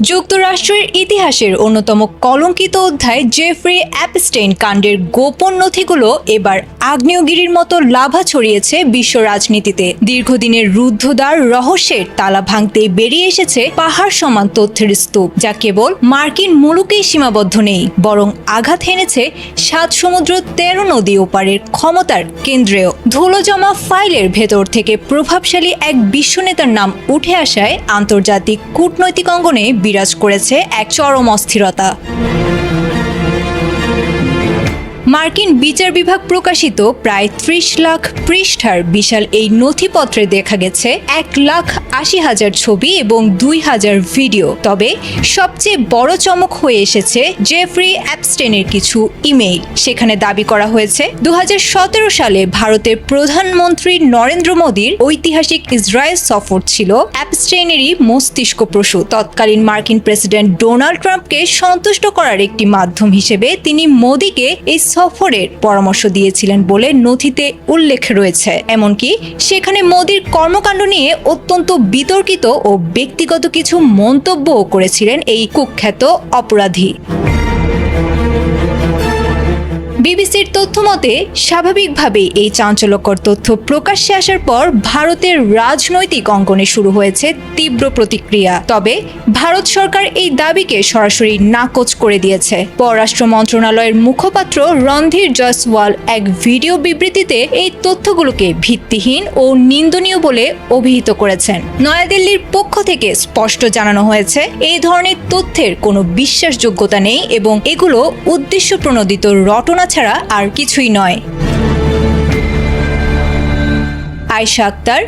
যুক্তরাষ্ট্রের ইতিহাসের অন্যতম কলঙ্কিত অধ্যায় জেফ্রি অ্যাপস্টেইন কাণ্ডের গোপন নথিগুলো এবার আগ্নেয়গিরির মতো লাভা ছড়িয়েছে বিশ্ব রাজনীতিতে। দীর্ঘদিনের রুদ্ধদ্বার রহস্যের তালা ভাঙতে বেরিয়ে এসেছে পাহাড় সমান তথ্যের স্তূপ, যা কেবল মার্কিন মুলুকেই সীমাবদ্ধ নেই, বরং আঘাত হেনেছে সাত সমুদ্র তেরো নদী ওপারের ক্ষমতার কেন্দ্রেও। ধুলো জমা ফাইলের ভেতর থেকে প্রভাবশালী এক বিশ্বনেতার নাম উঠে আসায় আন্তর্জাতিক কূটনৈতিক অঙ্গনে বিরাজ করেছে এক চরম অস্থিরতা। মার্কিন বিচার বিভাগ প্রকাশিত প্রায় ত্রিশ লাখ পৃষ্ঠার বিশাল এই নথিপত্রে দেখা গেছে এক লাখ আশি হাজার ছবি এবং দুই হাজার ভিডিও। তবে সবচেয়ে বড় চমক হয়ে এসেছে জেফ্রি অ্যাপস্টেনের কিছু ইমেইল। সেখানে দাবি করা হয়েছে দু হাজার সতেরো সালে ভারতের প্রধানমন্ত্রী নরেন্দ্র মোদীর ঐতিহাসিক ইসরায়েল সফর ছিল অ্যাপস্টেইনেরই মস্তিষ্ক প্রসূত তৎকালীন মার্কিন প্রেসিডেন্ট ডোনাল্ড ট্রাম্পকে সন্তুষ্ট করার একটি মাধ্যম হিসেবে তিনি মোদীকে এই সফরের পরামর্শ দিয়েছিলেন বলে নথিতে উল্লেখ রয়েছে। এমনকি সেখানে মোদীর কর্মকাণ্ড নিয়ে অত্যন্ত বিতর্কিত ও ব্যক্তিগত কিছু মন্তব্যও করেছিলেন এই কুখ্যাত অপরাধী। বিবিসির তথ্য মতে, স্বাভাবিকভাবেই এই চাঞ্চল্যকর তথ্য প্রকাশ্যে আসার পর ভারতের রাজনৈতিক অঙ্গনে শুরু হয়েছে তীব্র প্রতিক্রিয়া। তবে ভারত সরকার এই দাবিকে সরাসরি নাকচ করে দিয়েছে। পররাষ্ট্র মন্ত্রণালয়ের মুখপাত্র রণধীর জয়সওয়াল এক ভিডিও বিবৃতিতে এই তথ্যগুলোকে ভিত্তিহীন ও নিন্দনীয় বলে অভিহিত করেছেন। নয়াদিল্লির পক্ষ থেকে স্পষ্ট জানানো হয়েছে, এই ধরনের তথ্যের কোনো বিশ্বাসযোগ্যতা নেই এবং এগুলো উদ্দেশ্য প্রণোদিত রটনা ছাড়া আর কিছুই নয়। আয়শা আক্তার